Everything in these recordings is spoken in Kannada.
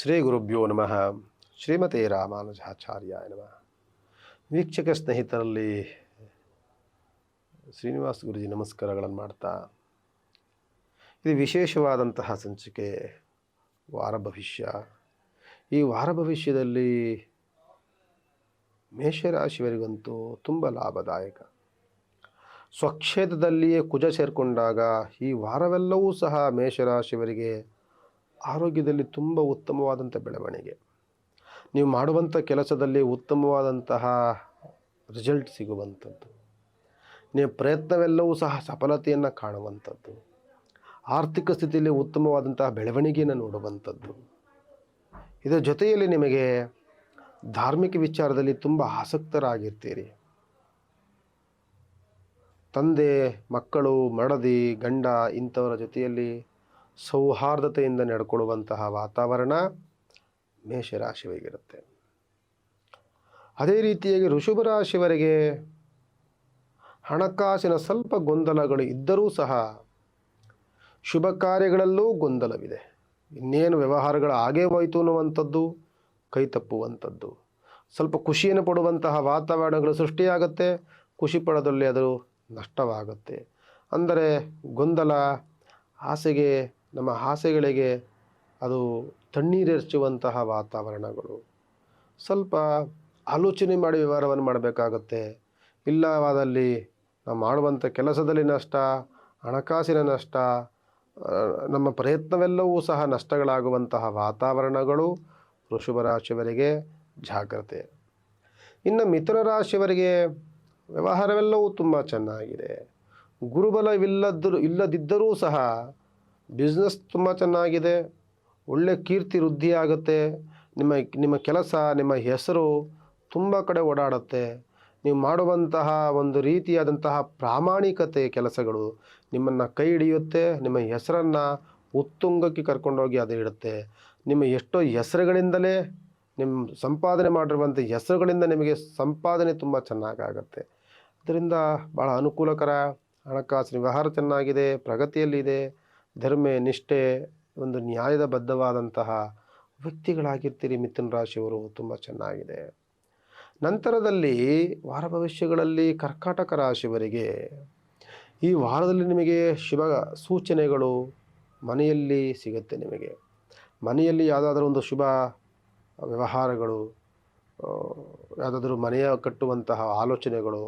ಶ್ರೀ ಗುರುಭ್ಯೋ ನಮಃ. ಶ್ರೀಮತಿ ರಾಮಾನುಜಾಚಾರ್ಯ ನಮಃ. ವೀಕ್ಷಕ ಸ್ನೇಹಿತರಲ್ಲಿ ಶ್ರೀನಿವಾಸ ಗುರುಜಿ ನಮಸ್ಕಾರಗಳನ್ನು ಮಾಡ್ತಾ, ಇದು ವಿಶೇಷವಾದಂತಹ ಸಂಚಿಕೆ ವಾರ ಭವಿಷ್ಯ. ಈ ವಾರ ಭವಿಷ್ಯದಲ್ಲಿ ಮೇಷರಾಶಿಯವರಿಗಂತೂ ತುಂಬ ಲಾಭದಾಯಕ. ಸ್ವಕ್ಷೇತ್ರದಲ್ಲಿಯೇ ಕುಜ ಸೇರಿಕೊಂಡಾಗ ಈ ವಾರವೆಲ್ಲವೂ ಸಹ ಮೇಷರಾಶಿಯವರಿಗೆ ಆರೋಗ್ಯದಲ್ಲಿ ತುಂಬ ಉತ್ತಮವಾದಂಥ ಬೆಳವಣಿಗೆ. ನೀವು ಮಾಡುವಂಥ ಕೆಲಸದಲ್ಲಿ ಉತ್ತಮವಾದಂತಹ ರಿಸಲ್ಟ್ ಸಿಗುವಂಥದ್ದು. ನೀವು ಪ್ರಯತ್ನವೆಲ್ಲವೂ ಸಹ ಸಫಲತೆಯನ್ನು ಕಾಣುವಂಥದ್ದು. ಆರ್ಥಿಕ ಸ್ಥಿತಿಯಲ್ಲಿ ಉತ್ತಮವಾದಂತಹ ಬೆಳವಣಿಗೆಯನ್ನು ನೋಡುವಂಥದ್ದು. ಇದರ ಜೊತೆಯಲ್ಲಿ ನಿಮಗೆ ಧಾರ್ಮಿಕ ವಿಚಾರದಲ್ಲಿ ತುಂಬ ಆಸಕ್ತರಾಗಿರ್ತೀರಿ. ತಂದೆ, ಮಕ್ಕಳು, ಮಡದಿ, ಗಂಡ ಇಂಥವರ ಜೊತೆಯಲ್ಲಿ ಸೌಹಾರ್ದತೆಯಿಂದ ನಡ್ಕೊಳ್ಳುವಂತಹ ವಾತಾವರಣ ಮೇಷರಾಶಿವರಿಗಿರುತ್ತೆ ಅದೇ ರೀತಿಯಾಗಿ ಋಷಭ ರಾಶಿವರಿಗೆ ಹಣಕಾಸಿನ ಸ್ವಲ್ಪ ಗೊಂದಲಗಳು ಇದ್ದರೂ ಸಹ ಶುಭ ಕಾರ್ಯಗಳಲ್ಲೂ ಗೊಂದಲವಿದೆ. ಇನ್ನೇನು ವ್ಯವಹಾರಗಳು ಆಗೇ ಹೋಯಿತು ಅನ್ನುವಂಥದ್ದು, ಕೈ ತಪ್ಪುವಂಥದ್ದು. ಸ್ವಲ್ಪ ಖುಷಿಯನ್ನು ಪಡುವಂತಹ ವಾತಾವರಣಗಳು ಸೃಷ್ಟಿಯಾಗುತ್ತೆ, ಖುಷಿ ಪಡೋದಲ್ಲಿ ಅದು ನಷ್ಟವಾಗುತ್ತೆ. ಅಂದರೆ ಗೊಂದಲ, ಆಸೆಗೆ ನಮ್ಮ ಆಸೆಗಳಿಗೆ ಅದು ತಣ್ಣೀರೆರಚುವಂತಹ ವಾತಾವರಣಗಳು. ಸ್ವಲ್ಪ ಆಲೋಚನೆ ಮಾಡಿ ವ್ಯವಹಾರವನ್ನು ಮಾಡಬೇಕಾಗುತ್ತೆ. ಇಲ್ಲವಾದಲ್ಲಿ ನಾವು ಮಾಡುವಂಥ ಕೆಲಸದಲ್ಲಿ ನಷ್ಟ, ಹಣಕಾಸಿನ ನಷ್ಟ ನಮ್ಮ ಪ್ರಯತ್ನವೆಲ್ಲವೂ ಸಹ ನಷ್ಟಗಳಾಗುವಂತಹ ವಾತಾವರಣಗಳು ವೃಷಭ ರಾಶಿಯವರಿಗೆ ಜಾಗ್ರತೆ. ಇನ್ನು ಮಿಥುನ ರಾಶಿಯವರಿಗೆ ವ್ಯವಹಾರವೆಲ್ಲವೂ ತುಂಬ ಚೆನ್ನಾಗಿದೆ. ಗುರುಬಲವಿಲ್ಲದ್ದರೂ ಇಲ್ಲದಿದ್ದರೂ ಸಹ ಬಿಸ್ನೆಸ್ ತುಂಬ ಚೆನ್ನಾಗಿದೆ. ಒಳ್ಳೆ ಕೀರ್ತಿ, ವೃದ್ಧಿ ಆಗುತ್ತೆ. ನಿಮ್ಮ ನಿಮ್ಮ ಕೆಲಸ, ನಿಮ್ಮ ಹೆಸರು ತುಂಬ ಕಡೆ ಓಡಾಡುತ್ತೆ. ನೀವು ಮಾಡುವಂತಹ ಒಂದು ರೀತಿಯಾದಂತಹ ಪ್ರಾಮಾಣಿಕತೆ ಕೆಲಸಗಳು ನಿಮ್ಮನ್ನು ಕೈ ಹಿಡಿಯುತ್ತೆ. ನಿಮ್ಮ ಹೆಸರನ್ನು ಉತ್ತುಂಗಕ್ಕೆ ಕರ್ಕೊಂಡೋಗಿ ಅದು ಇಡುತ್ತೆ. ನಿಮ್ಮ ಎಷ್ಟೋ ಹೆಸರುಗಳಿಂದಲೇ ನಿಮ್ಮ ಸಂಪಾದನೆ ಮಾಡಿರುವಂಥ ಹೆಸರುಗಳಿಂದ ನಿಮಗೆ ಸಂಪಾದನೆ ತುಂಬ ಚೆನ್ನಾಗಾಗತ್ತೆ. ಅದರಿಂದ ಭಾಳ ಅನುಕೂಲಕರ ಹಣಕಾಸಿನ ವ್ಯವಹಾರ ಚೆನ್ನಾಗಿದೆ, ಪ್ರಗತಿಯಲ್ಲಿದೆ. ಧರ್ಮ, ನಿಷ್ಠೆ, ಒಂದು ನ್ಯಾಯದ ಬದ್ಧವಾದಂತಹ ವ್ಯಕ್ತಿಗಳಾಗಿರ್ತೀರಿ ಮಿಥುನ ರಾಶಿಯವರು. ತುಂಬ ಚೆನ್ನಾಗಿದೆ. ನಂತರದಲ್ಲಿ ವಾರ ಭವಿಷ್ಯಗಳಲ್ಲಿ ಕರ್ಕಾಟಕ ರಾಶಿಯವರಿಗೆ ಈ ವಾರದಲ್ಲಿ ನಿಮಗೆ ಶುಭ ಸೂಚನೆಗಳು ಮನೆಯಲ್ಲಿ ಸಿಗುತ್ತೆ ನಿಮಗೆ. ಮನೆಯಲ್ಲಿ ಯಾವುದಾದ್ರೂ ಒಂದು ಶುಭ ವ್ಯವಹಾರಗಳು ಯಾವುದಾದ್ರೂ ಮನೆಯ ಕಟ್ಟುವಂತಹ ಆಲೋಚನೆಗಳು,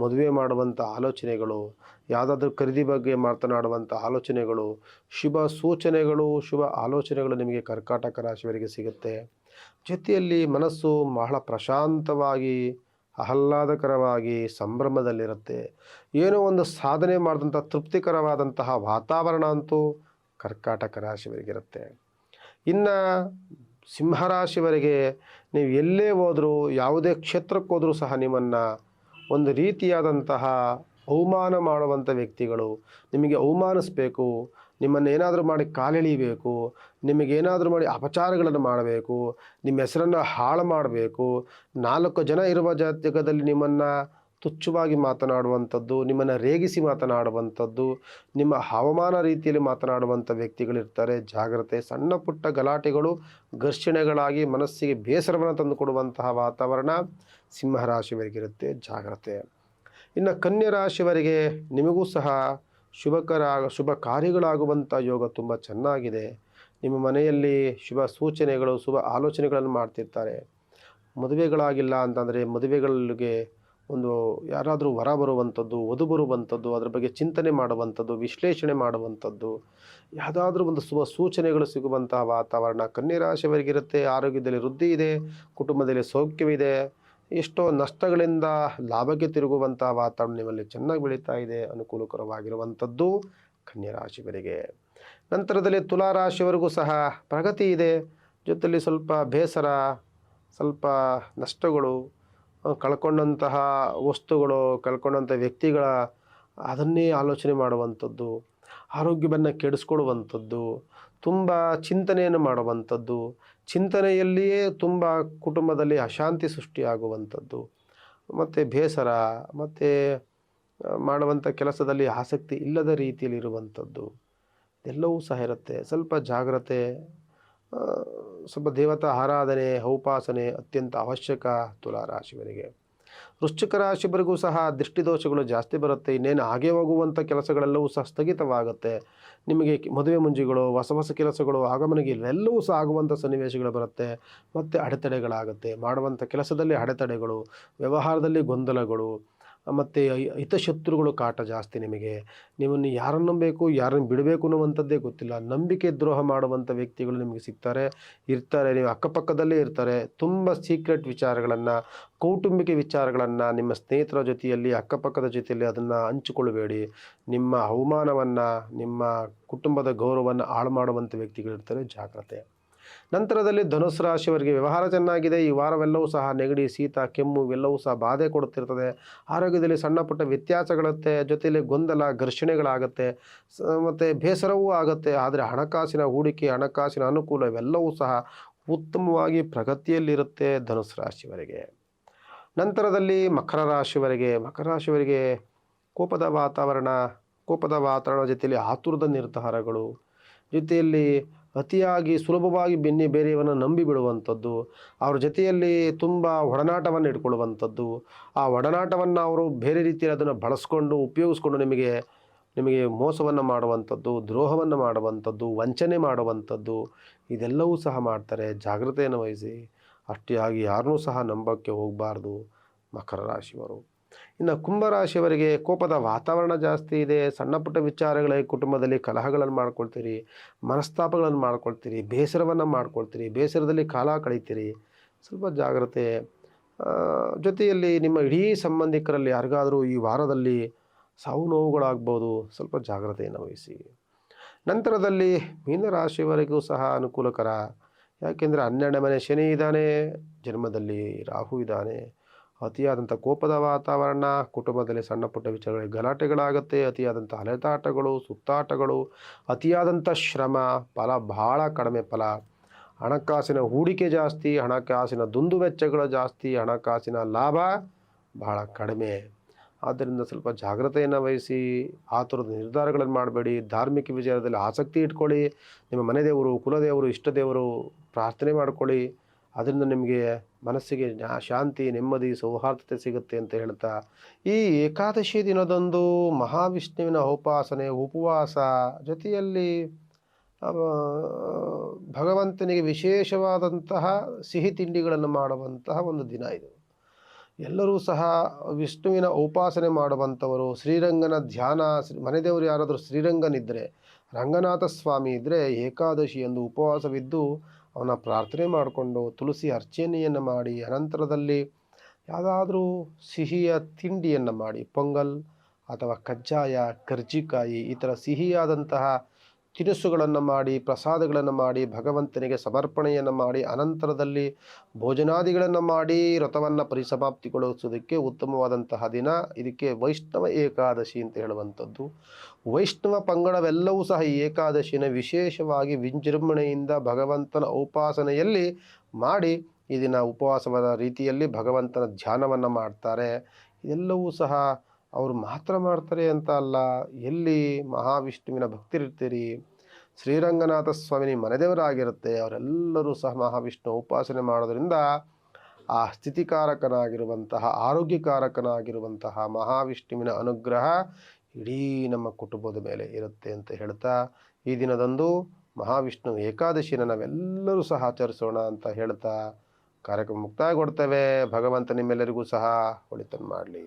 ಮದುವೆ ಮಾಡುವಂಥ ಆಲೋಚನೆಗಳು ಯಾವುದಾದ್ರೂ ಖರೀದಿ ಬಗ್ಗೆ ಮಾತನಾಡುವಂಥ ಆಲೋಚನೆಗಳು, ಶುಭ ಸೂಚನೆಗಳು, ಶುಭ ಆಲೋಚನೆಗಳು ನಿಮಗೆ ಕರ್ಕಾಟಕ ರಾಶಿಯವರಿಗೆ ಸಿಗುತ್ತೆ. ಜೊತೆಯಲ್ಲಿ ಮನಸ್ಸು ಬಹಳ ಪ್ರಶಾಂತವಾಗಿ, ಆಹ್ಲಾದಕರವಾಗಿ, ಸಂಭ್ರಮದಲ್ಲಿರುತ್ತೆ. ಏನೋ ಒಂದು ಸಾಧನೆ ಮಾಡಿದಂಥ ತೃಪ್ತಿಕರವಾದಂತಹ ವಾತಾವರಣ ಅಂತೂ ಕರ್ಕಾಟಕ ರಾಶಿಯವರಿಗಿರುತ್ತೆ. ಇನ್ನು ಸಿಂಹರಾಶಿವರೆಗೆ ನೀವು ಎಲ್ಲೇ ಹೋದರೂ, ಯಾವುದೇ ಕ್ಷೇತ್ರಕ್ಕೆ ಹೋದರೂ ಸಹ ನಿಮ್ಮನ್ನು ಒಂದು ರೀತಿಯಾದಂತಹ ಅವಮಾನ ಮಾಡುವಂಥ ವ್ಯಕ್ತಿಗಳು. ನಿಮಗೆ ಅವಮಾನಿಸ್ಬೇಕು. ನಿಮ್ಮನ್ನು ಏನಾದರೂ ಮಾಡಿ ಕಾಲೆಳಿಬೇಕು. ನಿಮಗೇನಾದರೂ ಮಾಡಿ ಅಪಚಾರಗಳನ್ನು ಮಾಡಬೇಕು. ನಿಮ್ಮ ಹೆಸರನ್ನು ಹಾಳು ಮಾಡಬೇಕು. ನಾಲ್ಕು ಜನ ಇರುವ ಜಾತಕದಲ್ಲಿ ನಿಮ್ಮನ್ನು ತುಚ್ಛವಾಗಿ ಮಾತನಾಡುವಂಥದ್ದು, ನಿಮ್ಮನ್ನು ರೇಗಿಸಿ ಮಾತನಾಡುವಂಥದ್ದು, ನಿಮ್ಮ ಹವಾಮಾನ ರೀತಿಯಲ್ಲಿ ಮಾತನಾಡುವಂಥ ವ್ಯಕ್ತಿಗಳಿರ್ತಾರೆ. ಜಾಗ್ರತೆ, ಸಣ್ಣ ಪುಟ್ಟ ಗಲಾಟೆಗಳು, ಘರ್ಷಣೆಗಳಾಗಿ ಮನಸ್ಸಿಗೆ ಬೇಸರವನ್ನು ತಂದುಕೊಡುವಂತಹ ವಾತಾವರಣ ಸಿಂಹರಾಶಿಯವರಿಗಿರುತ್ತೆ. ಜಾಗ್ರತೆ. ಇನ್ನು ಕನ್ಯಾ ರಾಶಿಯವರಿಗೆ ನಿಮಗೂ ಸಹ ಶುಭಕರ, ಶುಭ ಕಾರ್ಯಗಳಾಗುವಂಥ ಯೋಗ ತುಂಬ ಚೆನ್ನಾಗಿದೆ. ನಿಮ್ಮ ಮನೆಯಲ್ಲಿ ಶುಭ ಸೂಚನೆಗಳು, ಶುಭ ಆಲೋಚನೆಗಳನ್ನು ಮಾಡ್ತಿರ್ತಾರೆ. ಮದುವೆಗಳಾಗಿಲ್ಲ ಅಂತಂದರೆ ಮದುವೆಗಳಿಗೆ ಒಂದು ಯಾರಾದರೂ ವರ ಬರುವಂಥದ್ದು, ವಧು ಬರುವಂಥದ್ದು, ಅದರ ಬಗ್ಗೆ ಚಿಂತನೆ ಮಾಡುವಂಥದ್ದು, ವಿಶ್ಲೇಷಣೆ ಮಾಡುವಂಥದ್ದು, ಯಾವುದಾದ್ರೂ ಒಂದು ಶುಭ ಸೂಚನೆಗಳು ಸಿಗುವಂತಹ ವಾತಾವರಣ ಕನ್ಯಾ ರಾಶಿಯವರಿಗಿರುತ್ತೆ ಆರೋಗ್ಯದಲ್ಲಿ ವೃದ್ಧಿ ಇದೆ, ಕುಟುಂಬದಲ್ಲಿ ಸೌಖ್ಯವಿದೆ. ಎಷ್ಟೋ ನಷ್ಟಗಳಿಂದ ಲಾಭಕ್ಕೆ ತಿರುಗುವಂಥ ವಾತಾವರಣ ನಿಮ್ಮಲ್ಲಿ ಚೆನ್ನಾಗಿ ಬೆಳೀತಾ ಇದೆ, ಅನುಕೂಲಕರವಾಗಿರುವಂಥದ್ದು ಕನ್ಯಾ ರಾಶಿಯವರಿಗೆ ನಂತರದಲ್ಲಿ ತುಲಾ ರಾಶಿಯವರೆಗೂ ಸಹ ಪ್ರಗತಿ ಇದೆ. ಜೊತೆಯಲ್ಲಿ ಸ್ವಲ್ಪ ಬೇಸರ, ಸ್ವಲ್ಪ ನಷ್ಟಗಳು ಕಳ್ಕೊಂಡಂತಹ ವಸ್ತುಗಳು, ಕಳ್ಕೊಂಡಂಥ ವ್ಯಕ್ತಿಗಳ ಅದನ್ನೇ ಆಲೋಚನೆ ಮಾಡುವಂಥದ್ದು, ಆರೋಗ್ಯವನ್ನು ಕೆಡಿಸ್ಕೊಡುವಂಥದ್ದು, ತುಂಬ ಚಿಂತನೆಯನ್ನು ಮಾಡುವಂಥದ್ದು ಚಿಂತನೆಯಲ್ಲಿಯೇ ತುಂಬ ಕುಟುಂಬದಲ್ಲಿ ಅಶಾಂತಿ ಸೃಷ್ಟಿಯಾಗುವಂಥದ್ದು. ಮತ್ತು ಬೇಸರ, ಮತ್ತು ಮಾಡುವಂಥ ಕೆಲಸದಲ್ಲಿ ಆಸಕ್ತಿ ಇಲ್ಲದ ರೀತಿಯಲ್ಲಿರುವಂಥದ್ದು. ಎಲ್ಲವೂ ಸಹ ಇರುತ್ತೆ. ಸ್ವಲ್ಪ ಜಾಗ್ರತೆ ಸ್ವಲ್ಪ ದೇವತಾ ಆರಾಧನೆ ಹೌಪಾಸನೆ ಅತ್ಯಂತ ಅವಶ್ಯಕ ತುಲಾ ರಾಶಿಯವರಿಗೆ ವೃಶ್ಚಿಕ ರಾಶಿವರೆಗೂ ಸಹ ದೃಷ್ಟಿದೋಷಗಳು ಜಾಸ್ತಿ ಬರುತ್ತೆ. ಇನ್ನೇನು ಹಾಗೆ ಹೋಗುವಂಥ ಕೆಲಸಗಳೆಲ್ಲವೂ ಸಹ ಸ್ಥಗಿತವಾಗುತ್ತೆ. ನಿಮಗೆ ಮದುವೆ ಮುಂಜಿಗಳು, ಹೊಸ ಹೊಸ ಕೆಲಸಗಳು ಆಗಮನಿಗೆ ಇವೆಲ್ಲವೂ ಸಹ ಆಗುವಂಥ ಸನ್ನಿವೇಶಗಳು ಬರುತ್ತೆ. ಮತ್ತು ಅಡೆತಡೆಗಳಾಗುತ್ತೆ. ಮಾಡುವಂಥ ಕೆಲಸದಲ್ಲಿ ಅಡೆತಡೆಗಳು, ವ್ಯವಹಾರದಲ್ಲಿ ಗೊಂದಲಗಳು ಮತ್ತು ಹಿತಶತ್ರುಗಳು ಕಾಟ ಜಾಸ್ತಿ ನಿಮಗೆ. ನಿಮ್ಮನ್ನು ಯಾರನ್ನು ನಂಬಬೇಕು, ಯಾರನ್ನು ಬಿಡಬೇಕು ಅನ್ನುವಂಥದ್ದೇ ಗೊತ್ತಿಲ್ಲ. ನಂಬಿಕೆ ದ್ರೋಹ ಮಾಡುವಂಥ ವ್ಯಕ್ತಿಗಳು ನಿಮಗೆ ಸಿಗ್ತಾರೆ, ಇರ್ತಾರೆ, ನೀವು ಅಕ್ಕಪಕ್ಕದಲ್ಲೇ ಇರ್ತಾರೆ. ತುಂಬ ಸೀಕ್ರೆಟ್ ವಿಚಾರಗಳನ್ನು, ಕೌಟುಂಬಿಕ ವಿಚಾರಗಳನ್ನು ನಿಮ್ಮ ಸ್ನೇಹಿತರ ಜೊತೆಯಲ್ಲಿ, ಅಕ್ಕಪಕ್ಕದ ಜೊತೆಯಲ್ಲಿ ಅದನ್ನು ಹಂಚಿಕೊಳ್ಳಬೇಡಿ. ನಿಮ್ಮ ಅವಮಾನವನ್ನು, ನಿಮ್ಮ ಕುಟುಂಬದ ಗೌರವವನ್ನು ಹಾಳು ಮಾಡುವಂಥ ವ್ಯಕ್ತಿಗಳಿರ್ತಾರೆ, ಜಾಗ್ರತೆ. ನಂತರದಲ್ಲಿ ಧನುಸ್ ರಾಶಿಯವರಿಗೆ ವ್ಯವಹಾರ ಚೆನ್ನಾಗಿದೆ. ಈ ವಾರವೆಲ್ಲವೂ ಸಹ ನೆಗಡಿ, ಶೀತ, ಕೆಮ್ಮು ಇವೆಲ್ಲವೂ ಸಹ ಬಾಧೆ ಕೊಡುತ್ತಿರ್ತದೆ ಆರೋಗ್ಯದಲ್ಲಿ ಸಣ್ಣ ಪುಟ್ಟ ವ್ಯತ್ಯಾಸಗಳತ್ತೆ. ಜೊತೆಯಲ್ಲಿ ಗೊಂದಲ, ಘರ್ಷಣೆಗಳಾಗುತ್ತೆ. ಮತ್ತು ಬೇಸರವೂ ಆಗುತ್ತೆ. ಆದರೆ ಹಣಕಾಸಿನ ಹೂಡಿಕೆ, ಹಣಕಾಸಿನ ಅನುಕೂಲ ಇವೆಲ್ಲವೂ ಸಹ ಉತ್ತಮವಾಗಿ ಪ್ರಗತಿಯಲ್ಲಿರುತ್ತೆ ಧನುಸ್ ರಾಶಿಯವರಿಗೆ. ನಂತರದಲ್ಲಿ ಮಕರ ರಾಶಿಯವರಿಗೆ. ಮಕರ ರಾಶಿಯವರಿಗೆ ಕೋಪದ ವಾತಾವರಣ ಕೋಪದ ವಾತಾವರಣ ಜೊತೆಯಲ್ಲಿ ಆತುರದ ನಿರ್ಧಾರಗಳು. ಜೊತೆಯಲ್ಲಿ ಅತಿಯಾಗಿ ಸುಲಭವಾಗಿ ಬೆನ್ನಿ ಬೇರೆಯವನ್ನು ನಂಬಿ ಬಿಡುವಂಥದ್ದು, ಅವ್ರ ಜೊತೆಯಲ್ಲಿ ತುಂಬ ಒಡನಾಟವನ್ನು ಇಟ್ಕೊಳ್ಳುವಂಥದ್ದು, ಆ ಒಡನಾಟವನ್ನು ಅವರು ಬೇರೆ ರೀತಿಯಲ್ಲಿ ಅದನ್ನು ಬಳಸ್ಕೊಂಡು ಉಪಯೋಗಿಸ್ಕೊಂಡು ನಿಮಗೆ ನಿಮಗೆ ಮೋಸವನ್ನು ಮಾಡುವಂಥದ್ದು, ದ್ರೋಹವನ್ನು ಮಾಡುವಂಥದ್ದು, ವಂಚನೆ ಮಾಡುವಂಥದ್ದು, ಇದೆಲ್ಲವೂ ಸಹ ಮಾಡ್ತಾರೆ. ಜಾಗ್ರತೆಯನ್ನು ವಹಿಸಿ. ಆಗಿ ಯಾರನ್ನೂ ಸಹ ನಂಬೋಕ್ಕೆ ಹೋಗಬಾರ್ದು. ಮಕರ ರಾಶಿಯವರು. ಇನ್ನು ಕುಂಭರಾಶಿಯವರಿಗೆ ಕೋಪದ ವಾತಾವರಣ ಜಾಸ್ತಿ ಇದೆ, ಸಣ್ಣ ಪುಟ್ಟ ವಿಚಾರಗಳೇ ಕುಟುಂಬದಲ್ಲಿ ಕಲಹಗಳನ್ನು ಮಾಡ್ಕೊಳ್ತೀರಿ, ಮನಸ್ತಾಪಗಳನ್ನು ಮಾಡ್ಕೊಳ್ತೀರಿ, ಬೇಸರವನ್ನು ಮಾಡ್ಕೊಳ್ತೀರಿ, ಬೇಸರದಲ್ಲಿ ಕಾಲ ಕಳೀತೀರಿ. ಸ್ವಲ್ಪ ಜಾಗ್ರತೆ. ಜೊತೆಯಲ್ಲಿ ನಿಮ್ಮ ಇಡೀ ಸಂಬಂಧಿಕರಲ್ಲಿ ಯಾರಿಗಾದರೂ ಈ ವಾರದಲ್ಲಿ ಸಾವು ನೋವುಗಳಾಗ್ಬೋದು, ಸ್ವಲ್ಪ ಜಾಗ್ರತೆಯನ್ನು ವಹಿಸಿ. ನಂತರದಲ್ಲಿ ಮೀನರಾಶಿಯವರೆಗೂ ಸಹ ಅನುಕೂಲಕರ. ಯಾಕೆಂದರೆ ಹನ್ನೆರಡನೇ ಮನೆ ಶನಿ ಇದ್ದಾನೆ, ಜನ್ಮದಲ್ಲಿ ರಾಹು ಇದ್ದಾನೆ. ಅತಿಯಾದಂಥ ಕೋಪದ ವಾತಾವರಣ, ಕುಟುಂಬದಲ್ಲಿ ಸಣ್ಣ ಪುಟ್ಟ ವಿಚಾರಗಳಿಗೆ ಗಲಾಟೆಗಳಾಗುತ್ತೆ, ಅತಿಯಾದಂಥ ಅಲೆದಾಟಗಳು, ಸುತ್ತಾಟಗಳು, ಅತಿಯಾದಂಥ ಶ್ರಮ, ಫಲ ಬಹಳ ಕಡಿಮೆ ಫಲ. ಹಣಕಾಸಿನ ಹೂಡಿಕೆ ಜಾಸ್ತಿ, ಹಣಕಾಸಿನ ದುಂದು ವೆಚ್ಚಗಳು ಜಾಸ್ತಿ, ಹಣಕಾಸಿನ ಲಾಭ ಬಹಳ ಕಡಿಮೆ. ಆದ್ದರಿಂದ ಸ್ವಲ್ಪ ಜಾಗ್ರತೆಯನ್ನು ವಹಿಸಿ, ಆ ಥರದ ನಿರ್ಧಾರಗಳನ್ನು ಮಾಡಬೇಡಿ. ಧಾರ್ಮಿಕ ವಿಚಾರದಲ್ಲಿ ಆಸಕ್ತಿ ಇಟ್ಕೊಳ್ಳಿ. ನಿಮ್ಮ ಮನೆ ದೇವರು, ಕುಲದೇವರು ಇಷ್ಟದೇವರು ಪ್ರಾರ್ಥನೆ ಮಾಡ್ಕೊಳ್ಳಿ. ಅದರಿಂದ ನಿಮಗೆ ಮನಸ್ಸಿಗೆ ಶಾಂತಿ, ನೆಮ್ಮದಿ, ಸೌಹಾರ್ದತೆ ಸಿಗುತ್ತೆ ಅಂತ ಹೇಳ್ತಾ, ಈ ಏಕಾದಶಿ ದಿನದಂದು ಮಹಾವಿಷ್ಣುವಿನ ಉಪಾಸನೆ, ಉಪವಾಸ ಜೊತೆಯಲ್ಲಿ ಭಗವಂತನಿಗೆ ವಿಶೇಷವಾದಂತಹ ಸಿಹಿ ತಿಂಡಿಗಳನ್ನು ಮಾಡುವಂತಹ ಒಂದು ದಿನ ಇದು. ಎಲ್ಲರೂ ಸಹ ವಿಷ್ಣುವಿನ ಉಪಾಸನೆ ಮಾಡುವಂಥವರು, ಶ್ರೀರಂಗನ ಧ್ಯಾನ, ಶ್ರೀ- ಮನೆದೇವರು ಯಾರಾದರೂ ಶ್ರೀರಂಗನಿದ್ದರೆ ರಂಗನಾಥ ಸ್ವಾಮಿ ಇದ್ದರೆ ಏಕಾದಶಿ ಎಂದು ಉಪವಾಸವಿದ್ದು ಅವನ ಪ್ರಾರ್ಥನೆ ಮಾಡಿಕೊಂಡು ತುಳಸಿ ಅರ್ಚನೆಯನ್ನು ಮಾಡಿ, ಅನಂತರದಲ್ಲಿ ಯಾವುದಾದ್ರೂ ಸಿಹಿಯ ತಿಂಡಿಯನ್ನು ಮಾಡಿ, ಪೊಂಗಲ್ ಅಥವಾ ಕಜ್ಜಾಯ, ಕರ್ಜಿಕಾಯಿ ಈ ಥರ ಸಿಹಿಯಾದಂತಹ ತಿನಿಸುಗಳನ್ನು ಮಾಡಿ, ಪ್ರಸಾದಗಳನ್ನು ಮಾಡಿ, ಭಗವಂತನಿಗೆ ಸಮರ್ಪಣೆಯನ್ನು ಮಾಡಿ, ಅನಂತರದಲ್ಲಿ ಭೋಜನಾದಿಗಳನ್ನು ಮಾಡಿ, ವ್ರತವನ್ನು ಪರಿಸಮಾಪ್ತಿಗೊಳಿಸೋದಕ್ಕೆ ಉತ್ತಮವಾದಂತಹ ದಿನ. ಇದಕ್ಕೆ ವೈಷ್ಣವ ಏಕಾದಶಿ ಅಂತ ಹೇಳುವಂಥದ್ದು. ವೈಷ್ಣವ ಪಂಗಡವೆಲ್ಲವೂ ಸಹ ಈ ಏಕಾದಶಿನ ವಿಶೇಷವಾಗಿ ವಿಜೃಂಭಣೆಯಿಂದ ಭಗವಂತನ ಉಪಾಸನೆಯಲ್ಲಿ ಮಾಡಿ ಈ ಉಪವಾಸವಾದ ರೀತಿಯಲ್ಲಿ ಭಗವಂತನ ಧ್ಯಾನವನ್ನು ಮಾಡ್ತಾರೆ. ಇದೆಲ್ಲವೂ ಸಹ ಅವರು ಮಾತ್ರ ಮಾಡ್ತಾರೆ ಅಂತ ಅಲ್ಲ, ಎಲ್ಲಿ ಮಹಾವಿಷ್ಣುವಿನ ಭಕ್ತಿರಿರ್ತೀರಿ ಶ್ರೀರಂಗನಾಥ ಸ್ವಾಮಿನಿ ಮನೆದೇವರಾಗಿರುತ್ತೆ, ಅವರೆಲ್ಲರೂ ಸಹ ಮಹಾವಿಷ್ಣು ಉಪಾಸನೆ ಮಾಡೋದರಿಂದ ಆ ಸ್ಥಿತಿಕಾರಕನಾಗಿರುವಂತಹ, ಆರೋಗ್ಯಕಾರಕನಾಗಿರುವಂತಹ ಮಹಾವಿಷ್ಣುವಿನ ಅನುಗ್ರಹ ಇಡೀ ನಮ್ಮ ಕುಟುಂಬದ ಮೇಲೆ ಇರುತ್ತೆ ಅಂತ ಹೇಳ್ತಾ ಈ ದಿನದಂದು ಮಹಾವಿಷ್ಣು ಏಕಾದಶಿನ ನಾವೆಲ್ಲರೂ ಸಹ ಆಚರಿಸೋಣ ಅಂತ ಹೇಳ್ತಾ ಕಾರ್ಯಕ್ರಮ ಮುಕ್ತಾಯಗೊಡ್ತೇವೆ ಭಗವಂತ ನಿಮ್ಮೆಲ್ಲರಿಗೂ ಸಹ ಒಳಿತನ್ನು ಮಾಡಲಿ.